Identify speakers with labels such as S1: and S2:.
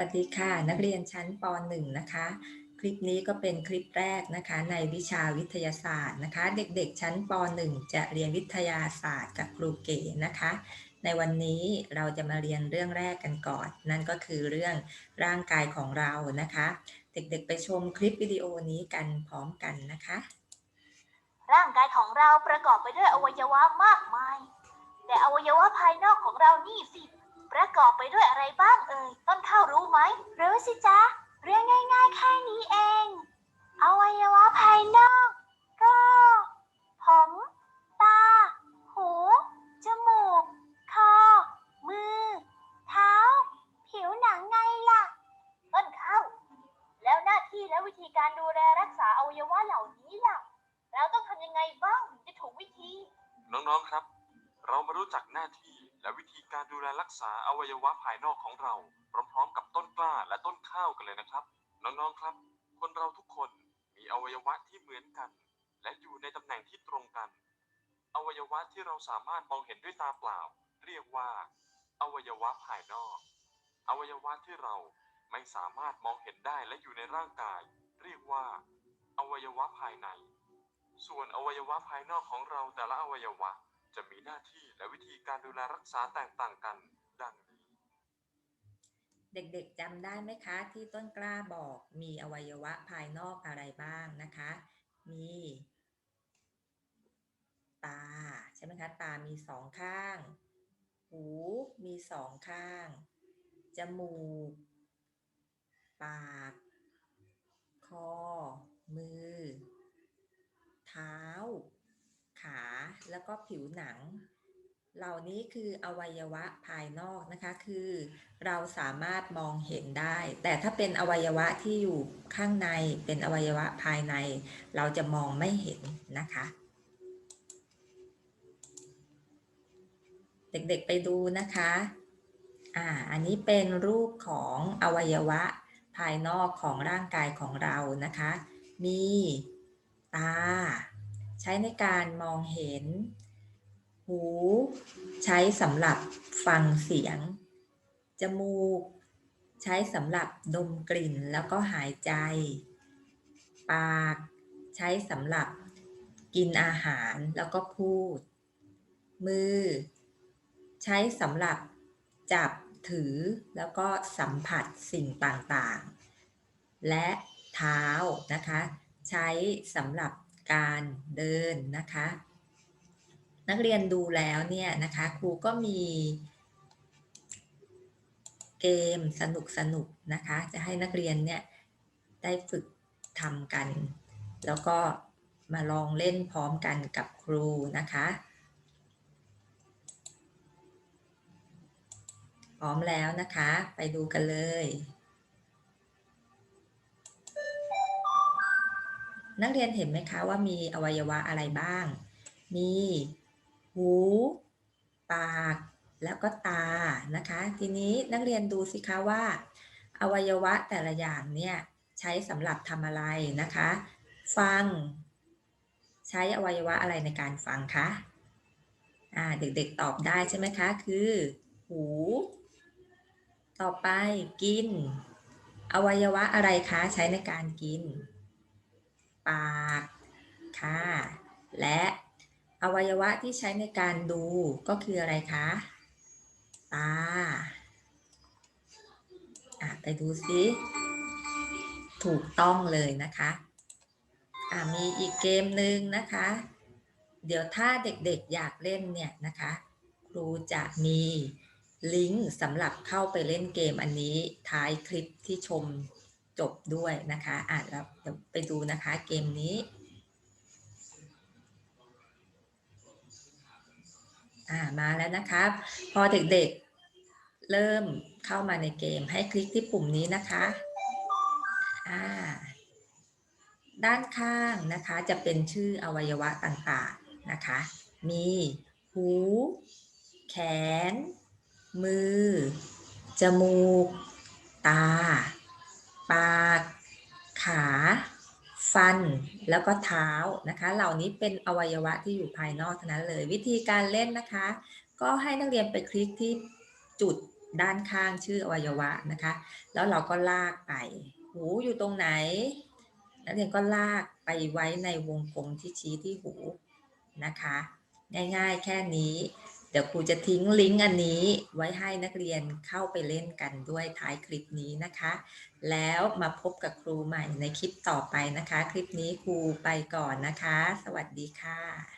S1: สวัสดีค่ะนักเรียนชั้นป .1 นะคะ คลิปนี้ก็เป็นคลิปแรกนะคะ ในวิชาวิทยาศาสตร์นะคะ เด็กๆ ชั้นป .1 จะเรียนวิทยาศาสตร์กับครูเก๋นะคะ ในวันนี้เราจะมาเรียนเรื่องแรกกันก่อน นั่นก็คือเรื่องร่างกายของเรานะคะ เด็กๆ ไปชมคลิปวิดีโอนี้กันพร้อมกันนะคะ
S2: ร่างกายของเราประกอบไปด้วยอวัยวะมากมาย แต่อวัยวะภายนอกของเรานี่สิ ประกอบไปด้วยอะไรบ้างเอ่ย ต้นข้าวรู้ไหมรู้สิจ๊ะ เรื่องง่ายๆแค่นี้เอง อวัยวะภายนอก ก็ ผม ตา หู จมูก คอ มือ เท้า ผิวหนังไงล่ะ ต้นข้าวแล้วหน้าที่และวิธีการดูแลรักษาอวัยวะเหล่านี้ล่ะ เราต้องทำยังไงบ้างถึงจะถูกวิธี
S3: น้องๆครับ เรามารู้จักหน้าที่ และวิธีการดูแลรักษาอวัยวะภายนอกของเรา พร้อมๆ กับต้นกล้าและต้นข้าวกันเลยนะครับ น้องๆครับ คนเราทุกคนมีอวัยวะที่เหมือนกัน และอยู่ในตำแหน่งที่ตรงกัน อวัยวะที่เราสามารถมองเห็นด้วยตาเปล่า เรียกว่า อวัยวะภายนอก อวัยวะที่เราไม่สามารถมองเห็นได้และอยู่ในร่างกาย เรียกว่า อวัยวะภายใน ส่วนอวัยวะภายนอกของเราแต่ละอวัยวะ จะมีหน้าที่และวิธีการดูแลรักษาแตกต่างกันดังนี้
S1: เด็กๆจำได้ไหมคะ ที่ต้นกล้าบอกมีอวัยวะภายนอกอะไรบ้างนะคะ มี ตา ใช่ไหมคะ ตามีสองข้าง หูมีสองข้าง จมูก ปาก คอ มือ เท้าขา แล้วก็ผิวหนัง เหล่านี้คืออวัยวะภายนอกนะคะ คือเราสามารถมองเห็นได้ แต่ถ้าเป็นอวัยวะที่อยู่ข้างในเป็นอวัยวะภายใน เราจะมองไม่เห็นนะคะ เด็กๆไปดูนะคะอ่าอันนี้เป็นรูปของอวัยวะภายนอกของร่างกายของเรานะคะ มีตา ใช้ในการมองเห็น หู ใช้สำหรับฟังเสียง จมูก ใช้สำหรับดมกลิ่นแล้วก็หายใจ ปาก ใช้สำหรับกินอาหารแล้วก็พูด มือ ใช้สำหรับจับถือแล้วก็สัมผัสสิ่งต่างๆ และเท้านะคะ ใช้สำหรับ การเดินนะคะ นักเรียนดูแล้วเนี่ยนะคะครูก็มีเกมสนุกสนุกนะคะ จะให้นักเรียนเนี่ยได้ฝึกทำกัน แล้วก็มาลองเล่นพร้อมกันกับครูนะคะ พร้อมแล้วนะคะ ไปดูกันเลย นักเรียนเห็นไหมคะว่ามีอวัยวะอะไรบ้าง มีหู ปาก แล้วก็ตานะคะ ทีนี้นักเรียนดูสิคะว่า อวัยวะแต่ละอย่างเนี่ยใช้สำหรับทำอะไรนะคะ ฟัง ใช้อวัยวะอะไรในการฟังคะอ่าเด็กๆตอบได้ใช่ไหมคะ คือ หู ต่อไปกิน อวัยวะอะไรคะใช้ในการกิน ปากค่ะ และอวัยวะที่ใช้ในการดูก็คืออะไรคะ ตาอะไปดูซิถูกต้องเลยนะคะอะมีอีกเกมหนึ่งนะคะ เดี๋ยวถ้าเด็กๆอยากเล่นเนี่ยนะคะ ครูจะมีลิงก์สำหรับเข้าไปเล่นเกมอันนี้ท้ายคลิปที่ชม จบด้วยนะคะอะแล้วเดี๋ยวไปดูนะคะเกมนี้อ่ามาแล้วนะครับ พอเด็กๆเริ่มเข้ามาในเกมให้คลิกที่ปุ่มนี้นะคะอ่าด้านข้างนะคะจะเป็นชื่ออวัยวะต่างๆนะคะ มีหู แขน มือ จมูก ตา แล้วก็เท้านะคะ เหล่านี้เป็นอวัยวะที่อยู่ภายนอกเท่านั้นเลย วิธีการเล่นนะคะ ก็ให้นักเรียนไปคลิกที่จุดด้านข้างชื่ออวัยวะนะคะ แล้วเราก็ลากไป หูอยู่ตรงไหน นักเรียนก็ลากไปไว้ในวงกลมที่ชี้ที่หูนะคะ ง่ายๆแค่นี้ เดี๋ยวครูจะทิ้งลิงก์อันนี้ไว้ให้นักเรียนเข้าไปเล่นกันด้วยท้ายคลิปนี้นะคะ แล้วมาพบกับครูใหม่ในคลิปต่อไปนะคะ คลิปนี้ครูไปก่อนนะคะ สวัสดีค่ะ